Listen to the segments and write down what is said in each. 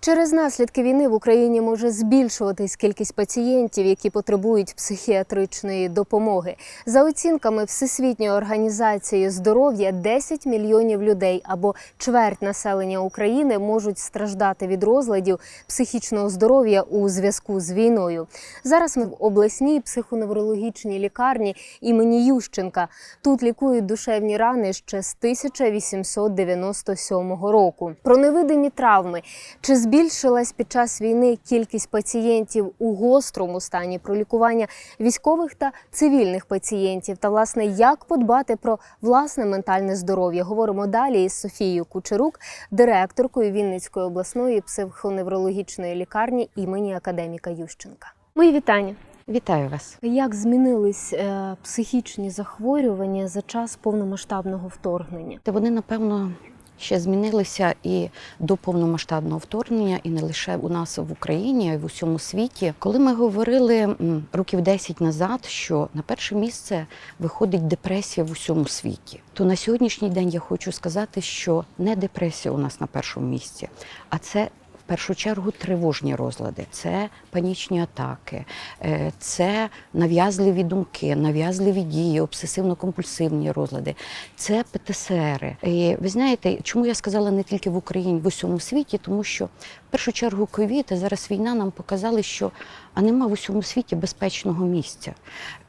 Через наслідки війни в Україні може збільшуватись кількість пацієнтів, які потребують психіатричної допомоги. За оцінками Всесвітньої організації здоров'я, 10 мільйонів людей або чверть населення України можуть страждати від розладів психічного здоров'я у зв'язку з війною. Зараз ми в обласній психоневрологічній лікарні імені Ющенка. Тут лікують душевні рани ще з 1897 року. Про невидимі травми чи збільшилась під час війни кількість пацієнтів у гострому стані про лікування військових та цивільних пацієнтів та власне як подбати про власне ментальне здоров'я? Говоримо далі із Софією Кучерук, директоркою Вінницької обласної психоневрологічної лікарні імені академіка Ющенка. Мої вітання. Вітаю вас. Як змінились е, психічні захворювання за час повномасштабного вторгнення? Та вони, напевно, ще змінилися і до повномасштабного вторгнення, і не лише у нас в Україні, а й в усьому світі. Коли ми говорили років 10 назад, що на перше місце виходить депресія в усьому світі, то на сьогоднішній день я хочу сказати, що не депресія у нас на першому місці, а це. Першу чергу тривожні розлади, це панічні атаки, е, це нав'язливі думки, нав'язливі дії, обсесивно-компульсивні розлади, це ПТСР. І ви знаєте, чому я сказала не тільки в Україні, в усьому світі, тому що в першу чергу ковід, а зараз війна нам показали, що а нема в усьому світі безпечного місця.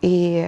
І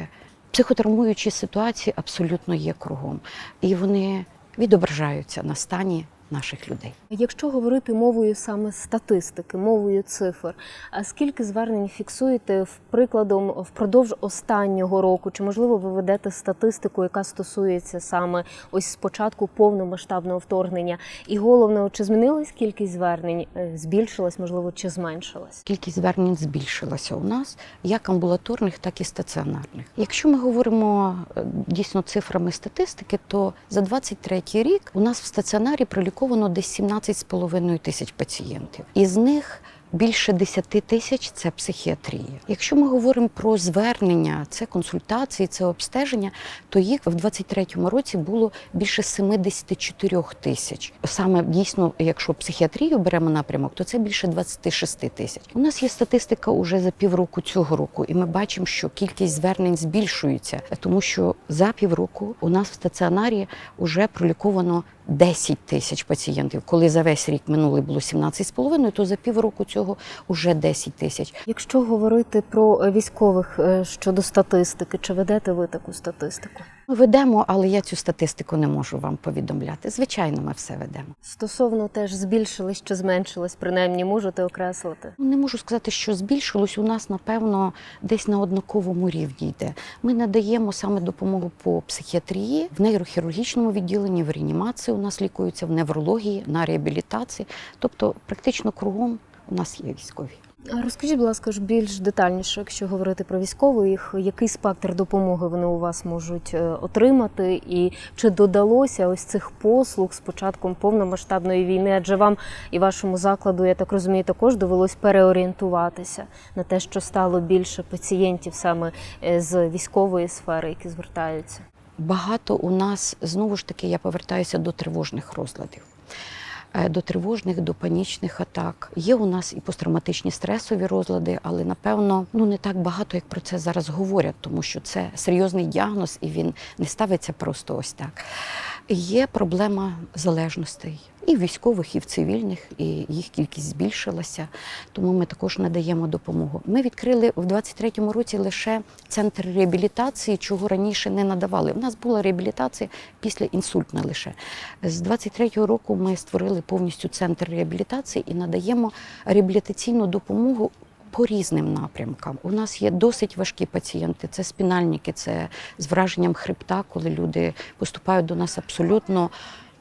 психотравмуючі ситуації абсолютно є кругом. І вони відображаються на стані наших людей. Якщо говорити мовою саме статистики, мовою цифр, а скільки звернень фіксуєте в прикладом впродовж останнього року? Чи можливо ви ведете статистику, яка стосується саме ось спочатку повномасштабного вторгнення? І головне, чи змінилась кількість звернень? Е, Збільшилась, можливо, чи зменшилась? Кількість звернень збільшилася у нас як амбулаторних, так і стаціонарних. Якщо ми говоримо е, дійсно цифрами статистики, то за 23 рік у нас в стаціонарі проліковано десь 17,5 тисяч пацієнтів. Із них Більше 10 тисяч це психіатрія. Якщо ми говоримо про звернення, це консультації, це обстеження, то їх в 23-му році було більше 74 тисяч. Саме дійсно, якщо психіатрію беремо напрямок, то це більше 26 тисяч. У нас є статистика уже за півроку цього року, і ми бачимо, що кількість звернень збільшується, тому що за півроку у нас в стаціонарі вже проліковано 10 тисяч пацієнтів. Коли за весь рік минулий було 17,5, то за півроку цього вже 10 тисяч. Якщо говорити про військових е, щодо статистики, чи ведете ви таку статистику? Ми ведемо, але я цю статистику не можу вам повідомляти. Звичайно, ми все ведемо. Стосовно теж збільшилось чи зменшилось, принаймні можете окреслити? Ну, Не можу сказати, що збільшилось. У нас, напевно, десь на однаковому рівні йде. Ми надаємо саме допомогу по психіатрії, в нейрохірургічному відділенні, в реанімації у нас лікуються, в неврології, на реабілітації. Тобто, практично кругом у нас є військові. Розкажіть, будь ласка, більш детальніше, якщо говорити про військових, який спектр допомоги вони у вас можуть е, отримати, і чи додалося ось цих послуг з початком повномасштабної війни? Адже вам і вашому закладу, я так розумію, також довелось переорієнтуватися на те, що стало більше пацієнтів саме е, з військової сфери, які звертаються. Багато у нас знову ж таки я повертаюся до тривожних розладів. Е, До тривожних, до панічних атак. Є у нас і посттравматичні стресові розлади, але напевно ну не так багато, як про це зараз говорять, тому що це серйозний діагноз і він не ставиться просто ось так. Є проблема залежностей і військових, і в цивільних, і їх кількість збільшилася, тому ми також надаємо допомогу. Ми відкрили в 23-му році лише центр реабілітації, чого раніше не надавали. У нас була реабілітація після інсультна лише. З 23-го року ми створили повністю центр реабілітації і надаємо реабілітаційну допомогу. По різним напрямкам у нас є досить важкі пацієнти. Це спінальники, це з враженням хребта, коли люди поступають до нас абсолютно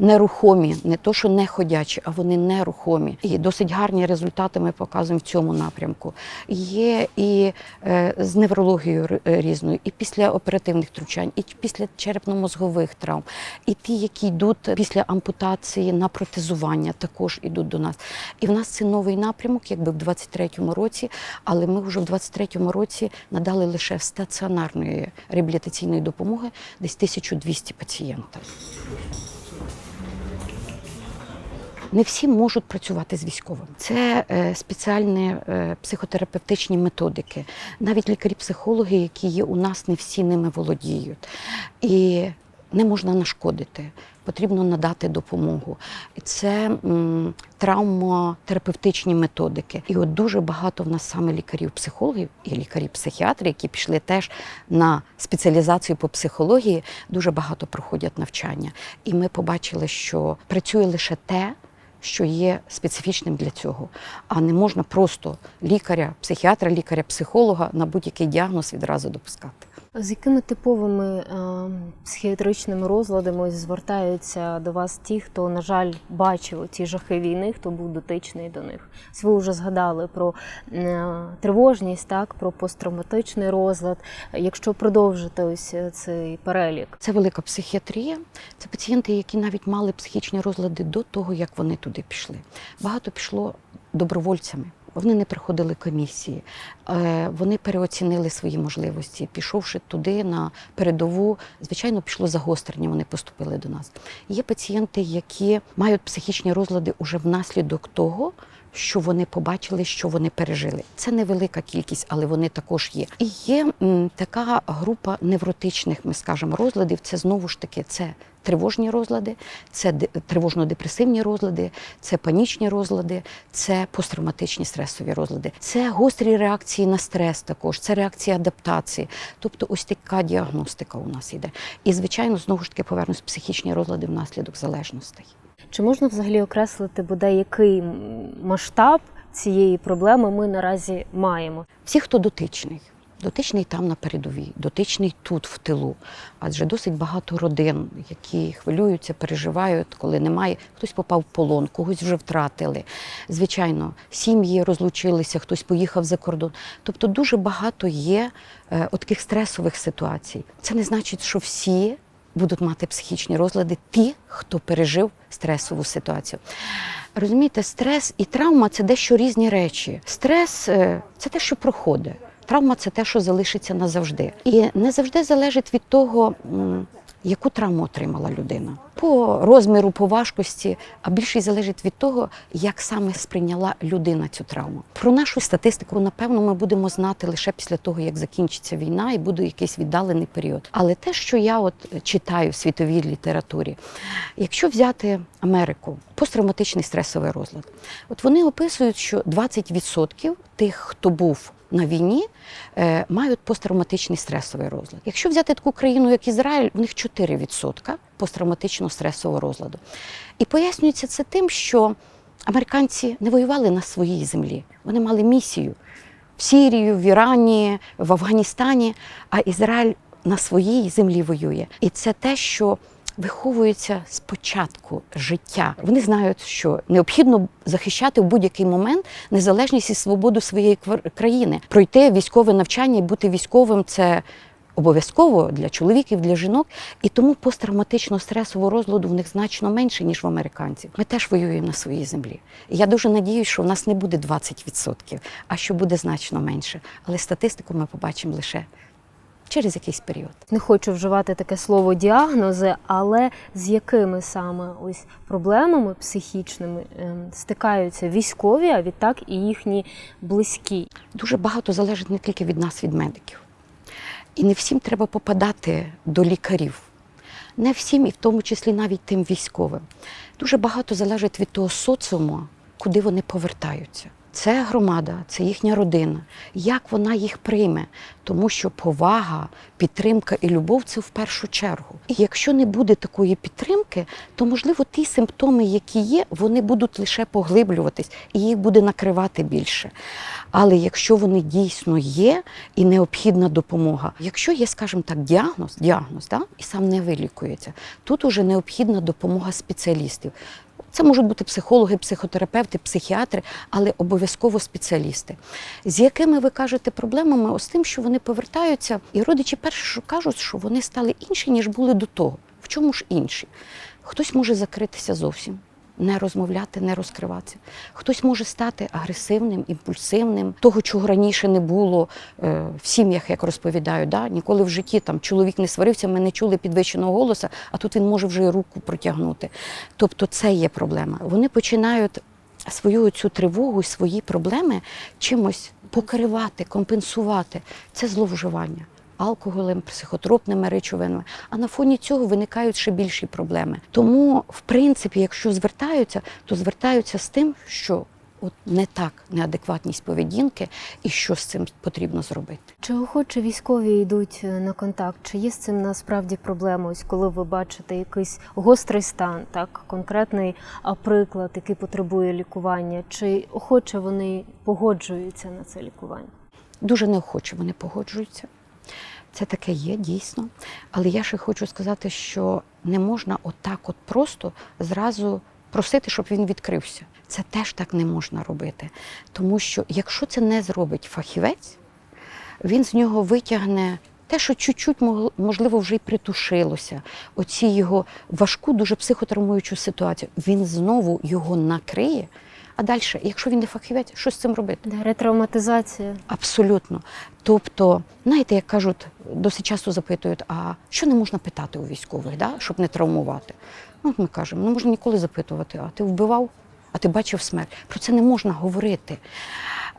нерухомі, не то, що не ходячі, а вони нерухомі. І досить гарні результати ми показуємо в цьому напрямку. Є і е, з неврологією е, різною, і після оперативних втручань, і після черепно-мозгових травм, і ті, які йдуть після ампутації на протезування, також ідуть до нас. І в нас це новий напрямок, якби в 23-му році, але ми вже в 23-му році надали лише стаціонарної реабілітаційної допомоги десь 1200 пацієнтів. Не всі можуть працювати з військовим. Це е, спеціальні е, психотерапевтичні методики. Навіть лікарі-психологи, які є у нас, не всі ними володіють. І не можна нашкодити, потрібно надати допомогу. Це м, травмотерапевтичні методики. І от дуже багато в нас саме лікарів-психологів і лікарів-психіатрів, які пішли теж на спеціалізацію по психології, дуже багато проходять навчання. І ми побачили, що працює лише те. Що є специфічним для цього, а не можна просто лікаря, психіатра, лікаря-психолога на будь-який діагноз відразу допускати. З якими типовими е, психіатричними розладами звертаються до вас ті, хто, на жаль, бачив ці жахи війни, хто був дотичний до них? Ви вже згадали про е, тривожність, так про посттравматичний розлад. Якщо продовжити ось е, цей перелік, Це велика психіатрія. Це пацієнти, які навіть мали психічні розлади до того, як вони туди пішли. Багато пішло добровольцями. Вони не приходили комісії, Е, вони переоцінили свої можливості. Пішовши туди на передову, звичайно, пішло загострення. Вони поступили до нас. Є пацієнти, які мають психічні розлади уже внаслідок того. Що вони побачили, що вони пережили. Це невелика кількість, але вони також є. І є м, така група невротичних, ми скажемо, розладів. Це знову ж таки це тривожні розлади, це тривожно-депресивні розлади, це панічні розлади, це посттравматичні стресові розлади, це гострі реакції на стрес також, це реакції адаптації. Тобто ось така діагностика у нас йде. І, звичайно, знову ж таки повернусь психічні розлади внаслідок залежностей. Чи можна взагалі окреслити бодай який масштаб цієї проблеми ми наразі маємо? Всі, хто дотичний. Дотичний там на передовій, дотичний тут в тилу. Адже досить багато родин, які хвилюються, переживають, коли немає. Хтось попав в полон, когось вже втратили. Звичайно, сім'ї розлучилися, хтось поїхав за кордон. Тобто дуже багато є е, таких стресових ситуацій. Це не значить, що всі будуть мати психічні розлади, ті, хто пережив стресову ситуацію. Розумієте, стрес і травма це дещо різні речі. Стрес е, це те, що проходить. Травма це те, що залишиться назавжди. І не завжди залежить від того, яку травму отримала людина. По розміру, по важкості, а більше залежить від того, як саме сприйняла людина цю травму. Про нашу статистику, напевно, ми будемо знати лише після того, як закінчиться війна і буде якийсь віддалений період. Але те, що я от читаю в світовій літературі, якщо взяти Америку, посттравматичний стресовий розлад, от вони описують, що 20% тих, хто був на війні, е, мають посттравматичний стресовий розлад. Якщо взяти таку країну, як Ізраїль, в них 4% посттравматичного стресового розладу. І пояснюється це тим, що американці не воювали на своїй землі, вони мали місію в Сірії, в Ірані, в Афганістані, а Ізраїль на своїй землі воює. І це те, що виховується з початку життя. Вони знають, що необхідно захищати в будь-який момент незалежність і свободу своєї країни. Пройти військове навчання і бути військовим це. Обов'язково для чоловіків, для жінок, і тому посттравматичного стресового розладу в них значно менше, ніж в американців. Ми теж воюємо на своїй землі. І я дуже надіюсь, що в нас не буде 20%, а що буде значно менше. Але статистику ми побачимо лише через якийсь період. Не хочу вживати таке слово діагнози, але з якими саме ось проблемами психічними ем, стикаються військові, а відтак і їхні близькі. Дуже багато залежить не тільки від нас, від медиків. І не всім треба попадати до лікарів. Не всім, і в тому числі навіть тим військовим. Дуже багато залежить від того соціуму, куди вони повертаються. Це громада, це їхня родина. Як вона їх прийме? Тому що повага, підтримка і любов це в першу чергу. І якщо не буде такої підтримки, то можливо ті симптоми, які є, вони будуть лише поглиблюватись і їх буде накривати більше. Але якщо вони дійсно є і необхідна допомога, якщо є, скажімо так, діагноз, діагноз да, і сам не вилікується, тут уже необхідна допомога спеціалістів. Це можуть бути психологи, психотерапевти, психіатри, але обов'язково спеціалісти. З якими ви кажете проблемами? Ось тим, що вони повертаються, і родичі перше, що кажуть, що вони стали інші, ніж були до того. В чому ж інші? Хтось може закритися зовсім. Не розмовляти, не розкриватися. Хтось може стати агресивним, імпульсивним, того, чого раніше не було е, в сім'ях, як розповідають. Да? Ніколи в житті там чоловік не сварився, ми не чули підвищеного голосу, а тут він може вже руку протягнути. Тобто це є проблема. Вони починають свою цю тривогу свої проблеми чимось покривати, компенсувати. Це зловживання алкоголем, психотропними речовинами. А на фоні цього виникають ще більші проблеми. Тому, в принципі, якщо звертаються, то звертаються з тим, що от не так неадекватність поведінки і що з цим потрібно зробити. Чи охоче військові йдуть на контакт? Чи є з цим насправді проблема? Ось коли ви бачите якийсь гострий стан, так конкретний приклад, який потребує лікування, чи охоче вони погоджуються на це лікування? Дуже неохоче вони погоджуються. Це таке є дійсно. Але я ще хочу сказати, що не можна отак, от просто зразу просити, щоб він відкрився. Це теж так не можна робити. Тому що якщо це не зробить фахівець, він з нього витягне те, що чуть-чуть можливо вже й притушилося. Оці його важку, дуже психотравмуючу ситуацію. Він знову його накриє. А далі, якщо він не фахівець, що з цим робити? Да, ретравматизація. Абсолютно. Тобто, знаєте, як кажуть, досить часто запитують, а що не можна питати у військових, да? щоб не травмувати? Ну, ми кажемо, не можна ніколи запитувати, а ти вбивав, а ти бачив смерть. Про це не можна говорити.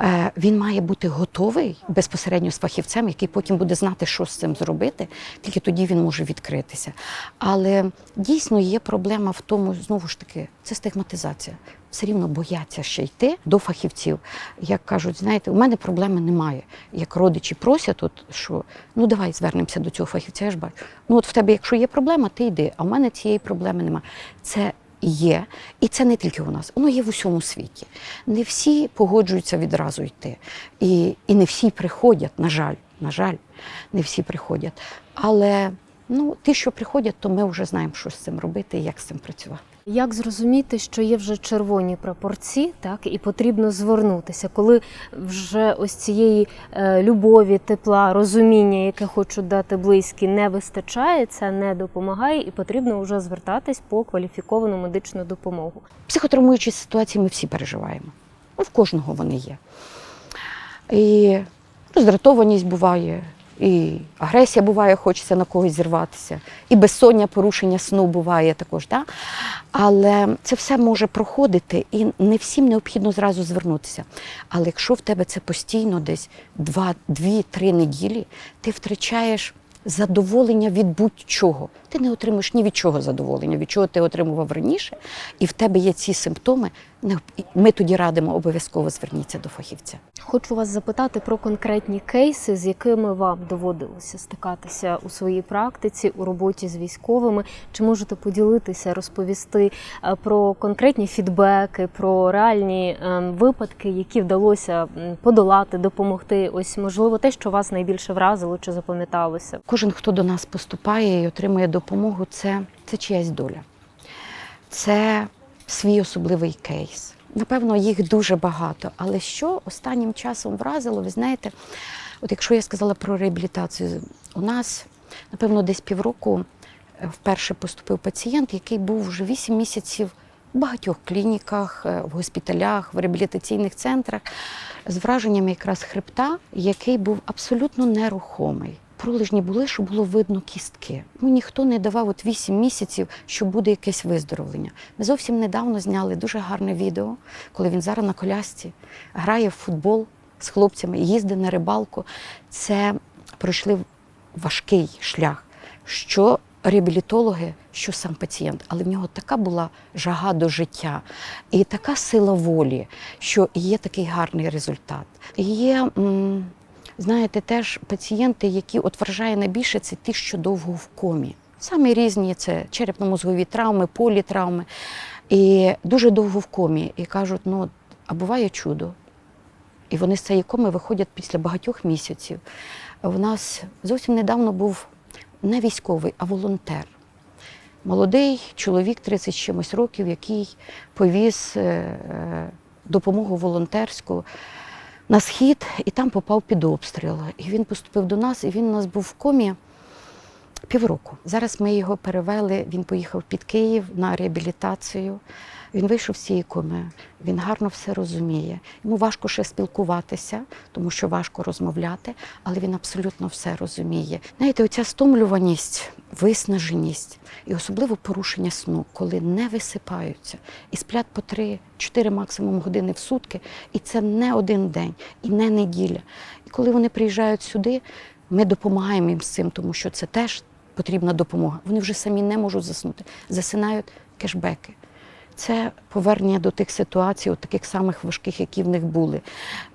Е, Він має бути готовий безпосередньо з фахівцем, який потім буде знати, що з цим зробити, тільки тоді він може відкритися. Але дійсно є проблема в тому, знову ж таки, це стигматизація. Все рівно бояться ще йти до фахівців. Як кажуть, знаєте, у мене проблеми немає. Як родичі просять, от, що ну давай звернемося до цього фахівця, я ж бачу. Ну от в тебе, якщо є проблема, ти йди, а в мене цієї проблеми немає. Це є, і це не тільки у нас, воно є в усьому світі. Не всі погоджуються відразу йти. І, і не всі приходять, на жаль, на жаль, не всі приходять. Але ну, ті, що приходять, то ми вже знаємо, що з цим робити і як з цим працювати. Як зрозуміти, що є вже червоні прапорці, так і потрібно звернутися, коли вже ось цієї е, любові, тепла, розуміння, яке хочуть дати близькі, не вистачає, це не допомагає, і потрібно вже звертатись по кваліфіковану медичну допомогу. Психотравмуючі ситуації ми всі переживаємо. Ну, в кожного вони є. І роздратованість буває, і агресія буває, хочеться на когось зірватися, і безсоння, порушення сну буває також. Да? Але це все може проходити, і не всім необхідно зразу звернутися. Але якщо в тебе це постійно десь 2-3 неділі, ти втрачаєш задоволення від будь-чого. Ти не отримуєш ні від чого задоволення, від чого ти отримував раніше, і в тебе є ці симптоми. Не- Ми тоді радимо обов'язково зверніться до фахівця. Хочу вас запитати про конкретні кейси, з якими вам доводилося стикатися у своїй практиці у роботі з військовими. Чи можете поділитися, розповісти е, про конкретні фідбеки, про реальні е, випадки, які вдалося подолати, допомогти? Ось можливо те, що вас найбільше вразило чи запам'яталося? Кожен, хто до нас поступає і отримує допомогу, це, це чиясь доля. Це свій особливий кейс. Напевно, їх дуже багато. Але що останнім часом вразило, ви знаєте, от якщо я сказала про реабілітацію, у нас, напевно, десь півроку е, вперше поступив пацієнт, який був вже 8 місяців в багатьох клініках, е, в госпіталях, в реабілітаційних центрах з враженнями якраз хребта, який був абсолютно нерухомий. Пролежні були, що було видно кістки. Ну ніхто не давав от 8 місяців, що буде якесь виздоровлення. Ми зовсім недавно зняли дуже гарне відео, коли він зараз на колясці грає в футбол з хлопцями, їздить на рибалку. Це пройшли важкий шлях. Що реабілітологи, що сам пацієнт, але в нього така була жага до життя і така сила волі, що є такий гарний результат. Є, м, знаєте, теж пацієнти, які от вражає найбільше, це ті, що довго в комі. Самі різні це черепно-мозгові травми, політравми. І дуже довго в комі. І кажуть, ну, а буває чудо. І вони з цієї коми виходять після багатьох місяців. У нас зовсім недавно був не військовий, а волонтер. Молодий чоловік 30 чимось років, який повіз е, е, допомогу волонтерську на схід і там попав під обстріл. І він поступив до нас, і він у нас був в комі Півроку. Зараз ми його перевели. Він поїхав під Київ на реабілітацію. Він вийшов з цієї коми, він гарно все розуміє. Йому важко ще спілкуватися, тому що важко розмовляти, але він абсолютно все розуміє. Знаєте, оця стомлюваність, виснаженість і особливо порушення сну, коли не висипаються і сплять по 3-4 максимум години в сутки, і це не один день, і не неділя. І коли вони приїжджають сюди, ми допомагаємо їм з цим, тому що це теж потрібна допомога. Вони вже самі не можуть заснути, засинають кешбеки. Це повернення до тих ситуацій, от таких самих важких, які в них були.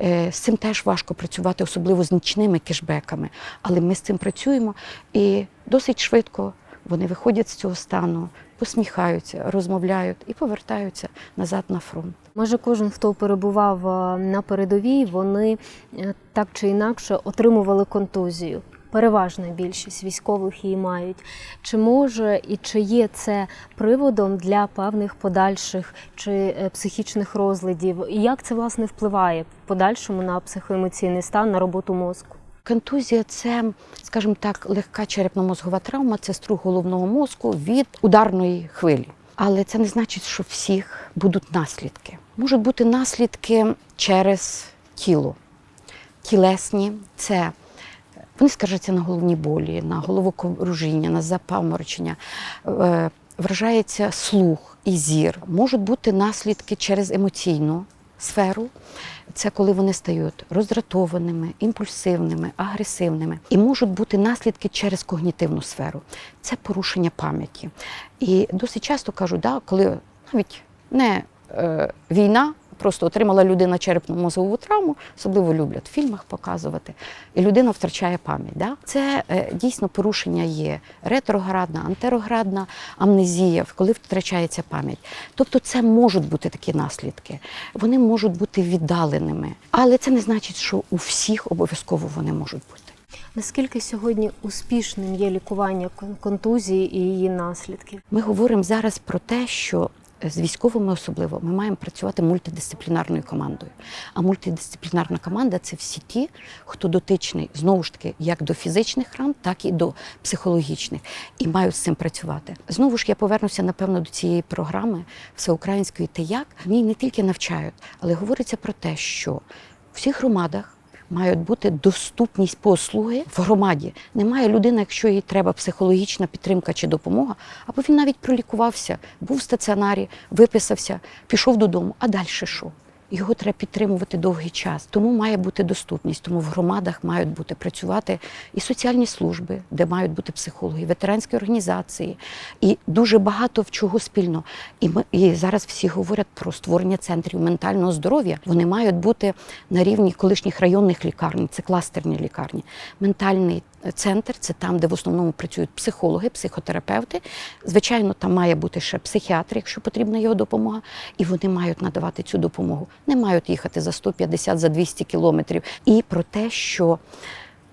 Е, З цим теж важко працювати, особливо з нічними кешбеками. Але ми з цим працюємо і досить швидко вони виходять з цього стану, посміхаються, розмовляють і повертаються назад на фронт. Майже кожен, хто перебував е, на передовій, вони е, так чи інакше отримували контузію. Переважна більшість військових її мають. Чи може і чи є це приводом для певних подальших чи е, психічних розладів? І як це власне впливає в подальшому на психоемоційний стан, на роботу мозку? Контузія це, скажімо так, легка черепно-мозгова травма, це струг головного мозку від ударної хвилі. Але це не значить, що всіх будуть наслідки. Можуть бути наслідки через тіло. Тілесні це вони скаржаться на головні болі, на головокружіння, на запаморочення, е, вражається слух і зір. Можуть бути наслідки через емоційну сферу. Це коли вони стають роздратованими, імпульсивними, агресивними. І можуть бути наслідки через когнітивну сферу. Це порушення пам'яті. І досить часто кажуть, да, коли навіть не е, війна, просто отримала людина черепно-мозгову травму, особливо люблять в фільмах показувати, і людина втрачає пам'ять. Да? Це е, дійсно порушення є ретроградна, антероградна амнезія, коли втрачається пам'ять. Тобто це можуть бути такі наслідки. Вони можуть бути віддаленими, але це не значить, що у всіх обов'язково вони можуть бути. Наскільки сьогодні успішним є лікування кон- контузії і її наслідків? Ми говоримо зараз про те, що з військовими особливо ми маємо працювати мультидисциплінарною командою. А мультидисциплінарна команда це всі ті, хто дотичний знову ж таки як до фізичних ран, так і до психологічних, і мають з цим працювати. Знову ж я повернуся напевно до цієї програми всеукраїнської «Ти як в ній не тільки навчають, але говориться про те, що в всіх громадах. Мають бути доступність послуги в громаді. Немає людини, якщо їй треба психологічна підтримка чи допомога, або він навіть пролікувався, був в стаціонарі, виписався, пішов додому. А далі що? Його треба підтримувати довгий час. Тому має бути доступність. Тому в громадах мають бути працювати і соціальні служби, де мають бути психологи, і ветеранські організації, і дуже багато в чого спільно. І ми і зараз всі говорять про створення центрів ментального здоров'я. Вони мають бути на рівні колишніх районних лікарень, це кластерні лікарні. Ментальний центр це там, де в основному працюють психологи, психотерапевти. Звичайно, там має бути ще психіатр, якщо потрібна його допомога, і вони мають надавати цю допомогу. Не мають їхати за 150, за 200 кілометрів. І про те, що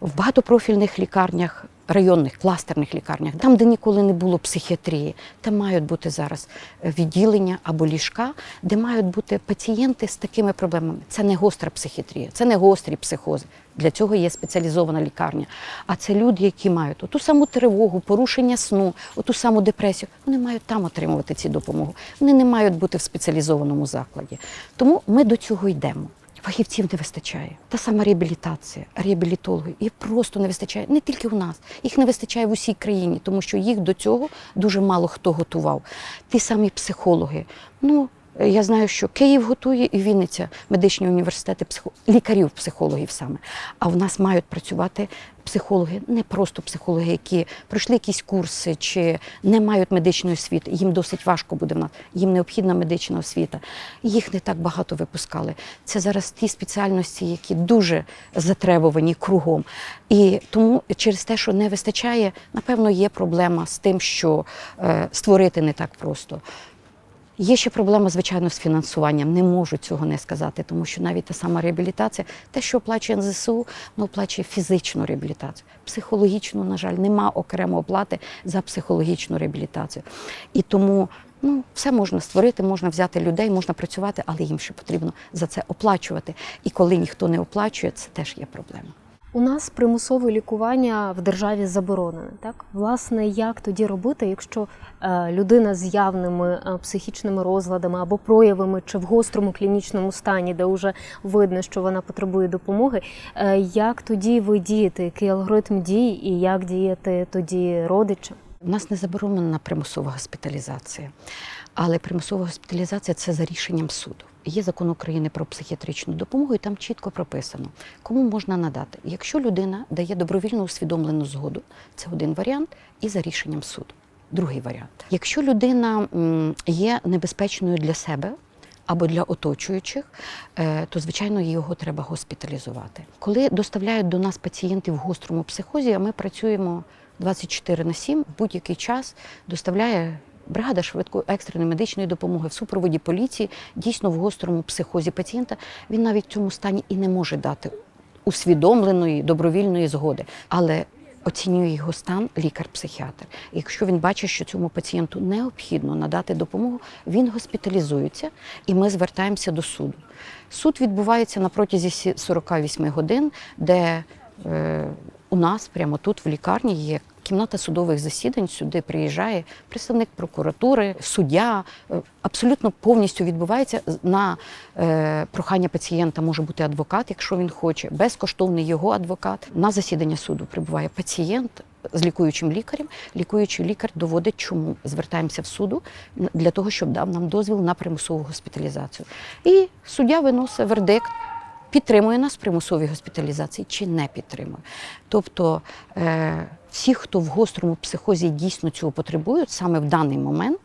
в багатопрофільних лікарнях. Районних кластерних лікарнях, там, де ніколи не було психіатрії, там мають бути зараз відділення або ліжка, де мають бути пацієнти з такими проблемами. Це не гостра психіатрія, це не гострі психози. Для цього є спеціалізована лікарня. А це люди, які мають ту саму тривогу, порушення сну, ту саму депресію. Вони мають там отримувати ці допомогу. Вони не мають бути в спеціалізованому закладі. Тому ми до цього йдемо. Фахівців не вистачає. Та сама реабілітація, реабілітологи. Їх просто не вистачає не тільки у нас, їх не вистачає в усій країні, тому що їх до цього дуже мало хто готував. Ті самі психологи. Ну, я знаю, що Київ готує і Вінниця, медичні університети, психо... лікарів, психологів саме. А в нас мають працювати психологи, не просто психологи, які пройшли якісь курси чи не мають медичної освіти. Їм досить важко буде в нас. Їм необхідна медична освіта. Їх не так багато випускали. Це зараз ті спеціальності, які дуже затребувані кругом. І тому через те, що не вистачає, напевно, є проблема з тим, що е, створити не так просто. Є ще проблема, звичайно, з фінансуванням. Не можу цього не сказати, тому що навіть та сама реабілітація, те, що оплачує НЗСУ, воно оплачує фізичну реабілітацію. Психологічну, на жаль, нема окремо оплати за психологічну реабілітацію. І тому ну, все можна створити, можна взяти людей, можна працювати, але їм ще потрібно за це оплачувати. І коли ніхто не оплачує, це теж є проблема. У нас примусове лікування в державі заборонене. Так, власне, як тоді робити, якщо е, людина з явними е, психічними розладами або проявами чи в гострому клінічному стані, де вже видно, що вона потребує допомоги, е, як тоді ви дієте, який алгоритм дій і як діяти тоді родичам? У нас не заборонена примусова госпіталізація, але примусова госпіталізація це за рішенням суду. Є закон України про психіатричну допомогу, і там чітко прописано, кому можна надати. Якщо людина дає добровільно усвідомлену згоду, це один варіант, і за рішенням суду. Другий варіант. Якщо людина є небезпечною для себе, або для оточуючих, е, то звичайно його треба госпіталізувати. Коли доставляють до нас пацієнтів в гострому психозі, а ми працюємо 24 на 7, в будь-який час доставляє. Бригада швидкої екстреної медичної допомоги в супроводі поліції дійсно в гострому психозі пацієнта він навіть в цьому стані і не може дати усвідомленої добровільної згоди, але оцінює його стан лікар-психіатр. Якщо він бачить, що цьому пацієнту необхідно надати допомогу, він госпіталізується, і ми звертаємося до суду. Суд відбувається на протязі сі- 48 годин, де е, у нас прямо тут в лікарні є кімната судових засідань. Сюди приїжджає представник прокуратури, суддя. Е, Абсолютно повністю відбувається на е, прохання пацієнта. Може бути адвокат, якщо він хоче, безкоштовний його адвокат. На засідання суду прибуває пацієнт. З лікуючим лікарем, лікуючий лікар доводить, чому звертаємося в суду для того, щоб дав нам дозвіл на примусову госпіталізацію. І суддя виносить вердикт, підтримує нас в примусовій госпіталізації чи не підтримує. Тобто е, всі, хто в гострому психозі дійсно цього потребують саме в даний момент,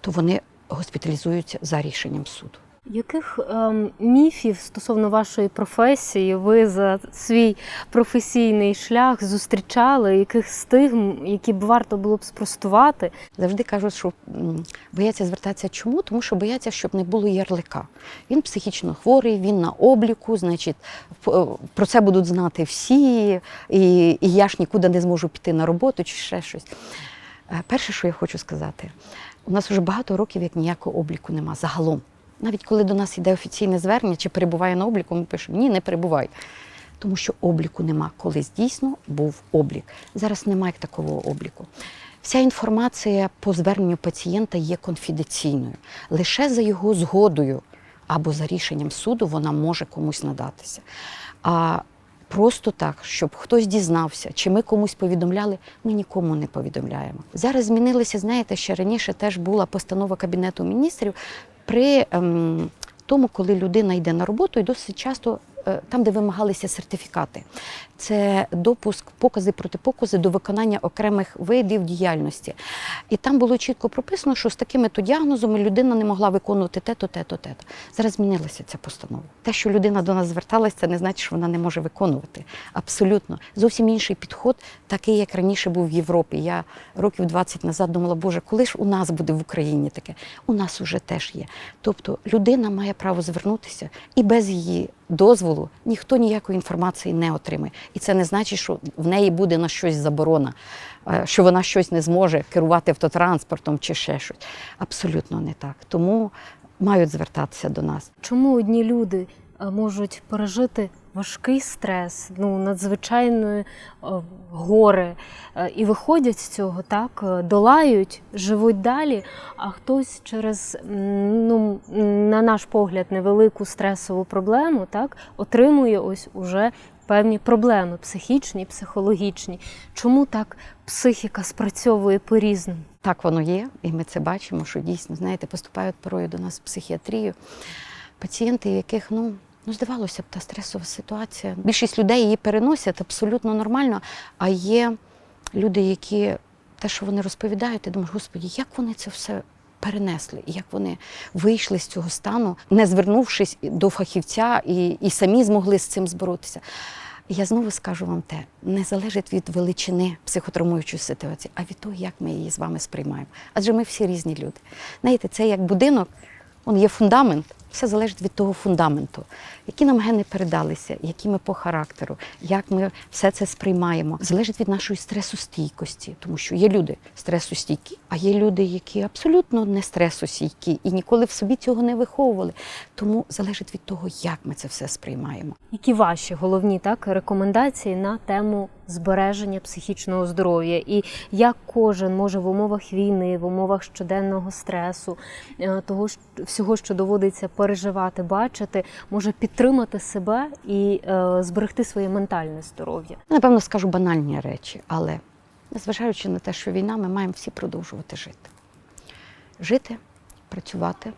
то вони госпіталізуються за рішенням суду. Яких ем, міфів стосовно вашої професії ви за свій професійний шлях зустрічали? Яких стигм, які б варто було б спростувати? Завжди кажуть, що бояться звертатися чому? Тому що бояться, щоб не було ярлика. Він психічно хворий, він на обліку, значить, п- про це будуть знати всі, і, і я ж нікуди не зможу піти на роботу чи ще щось. Е, Перше, що я хочу сказати, у нас вже багато років як ніякого обліку нема загалом. Навіть коли до нас йде офіційне звернення, чи перебуває на обліку, ми пишемо ні, не перебувай. Тому що обліку нема. Колись дійсно був облік. Зараз немає такого обліку. Вся інформація по зверненню пацієнта є конфіденційною. Лише за його згодою або за рішенням суду вона може комусь надатися. А просто так, щоб хтось дізнався, чи ми комусь повідомляли, ми нікому не повідомляємо. Зараз змінилося, знаєте, ще раніше теж була постанова Кабінету міністрів при ем, тому, коли людина йде на роботу, і досить часто там, де вимагалися сертифікати. Це допуск, покази, протипокази до виконання окремих видів діяльності. І там було чітко прописано, що з такими то діагнозами людина не могла виконувати те-то, те-то, те-то. Зараз змінилася ця постанова. Те, що людина до нас зверталася, це не значить, що вона не може виконувати. Абсолютно. Зовсім інший підход, такий, як раніше був в Європі. Я років 20 назад думала, Боже, коли ж у нас буде в Україні таке? У нас уже теж є. Тобто людина має право звернутися і без її дозволу ніхто ніякої інформації не отримає. І це не значить, що в неї буде на щось заборона, е, що вона щось не зможе керувати автотранспортом чи ще щось. Абсолютно не так. Тому мають звертатися до нас. Чому одні люди е, можуть пережити важкий стрес, ну надзвичайне горе, е, і виходять з цього, так е, долають, живуть далі. А хтось через ну на наш погляд невелику стресову проблему, так отримує ось уже певні проблеми психічні, психологічні. Чому так психіка спрацьовує по-різному? Так воно є, і ми це бачимо, що дійсно, знаєте, поступають порою до нас в психіатрію пацієнти, яких, ну, ну, здавалося б, та стресова ситуація. Більшість людей її переносять абсолютно нормально, а є люди, які те, що вони розповідають, ти думаєш, господі, як вони це все перенесли, як вони вийшли з цього стану, не звернувшись до фахівця і, і самі змогли з цим зборотися. Я знову скажу вам те, не залежить від величини психотравмуючої ситуації, а від того, як ми її з вами сприймаємо. Адже ми всі різні люди. Знаєте, це як будинок, он є фундамент, Все залежить від того фундаменту, які нам гени передалися, які ми по характеру, як ми все це сприймаємо. Залежить від нашої стресостійкості, тому що є люди стресостійкі, а є люди, які абсолютно не стресостійкі і ніколи в собі цього не виховували. Тому залежить від того, як ми це все сприймаємо. Які ваші головні так рекомендації на тему збереження психічного здоров'я, і як кожен може в умовах війни, в умовах щоденного стресу, е, того всього, що доводиться переживати, бачити, може підтримати себе і е, зберегти своє ментальне здоров'я? Напевно, скажу банальні речі, але незважаючи на те, що війна, ми маємо всі продовжувати жити. Жити, працювати,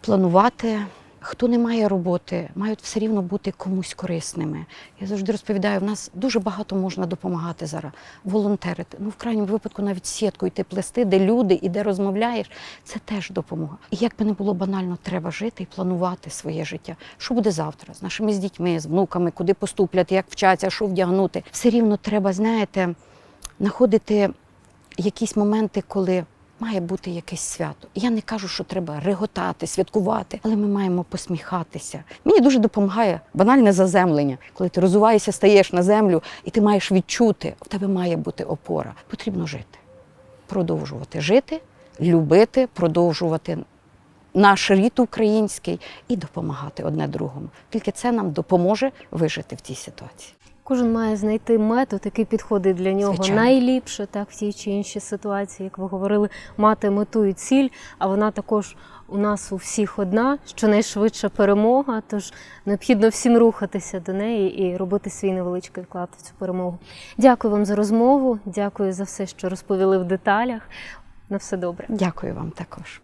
планувати. Хто не має роботи, мають все рівно бути комусь корисними. Я завжди розповідаю, в нас дуже багато можна допомагати зараз, волонтерити. Ну, в крайньому випадку навіть сітку йти плести, де люди і де розмовляєш, це теж допомога. І як би не було банально, треба жити і планувати своє життя. Що буде завтра з нашими з дітьми, з внуками, куди поступлять, як вчаться, що вдягнути. Все рівно треба, знаєте, знаходити якісь моменти, коли має бути якесь свято. Я не кажу, що треба реготати, святкувати, але ми маємо посміхатися. Мені дуже допомагає банальне заземлення, коли ти розуваєшся, стаєш на землю, і ти маєш відчути, в тебе має бути опора. Потрібно жити, продовжувати жити, любити, продовжувати наш рід український і допомагати одне другому. Тільки це нам допоможе вижити в цій ситуації. Кожен має знайти метод, який підходить для нього Звичайно. найліпше, так в тій чи іншій ситуації, як ви говорили, мати мету і ціль, а вона також у нас у всіх одна, щонайшвидша перемога. Тож необхідно всім рухатися до неї і робити свій невеличкий вклад в цю перемогу. Дякую вам за розмову. Дякую за все, що розповіли в деталях. На все добре. Дякую вам також.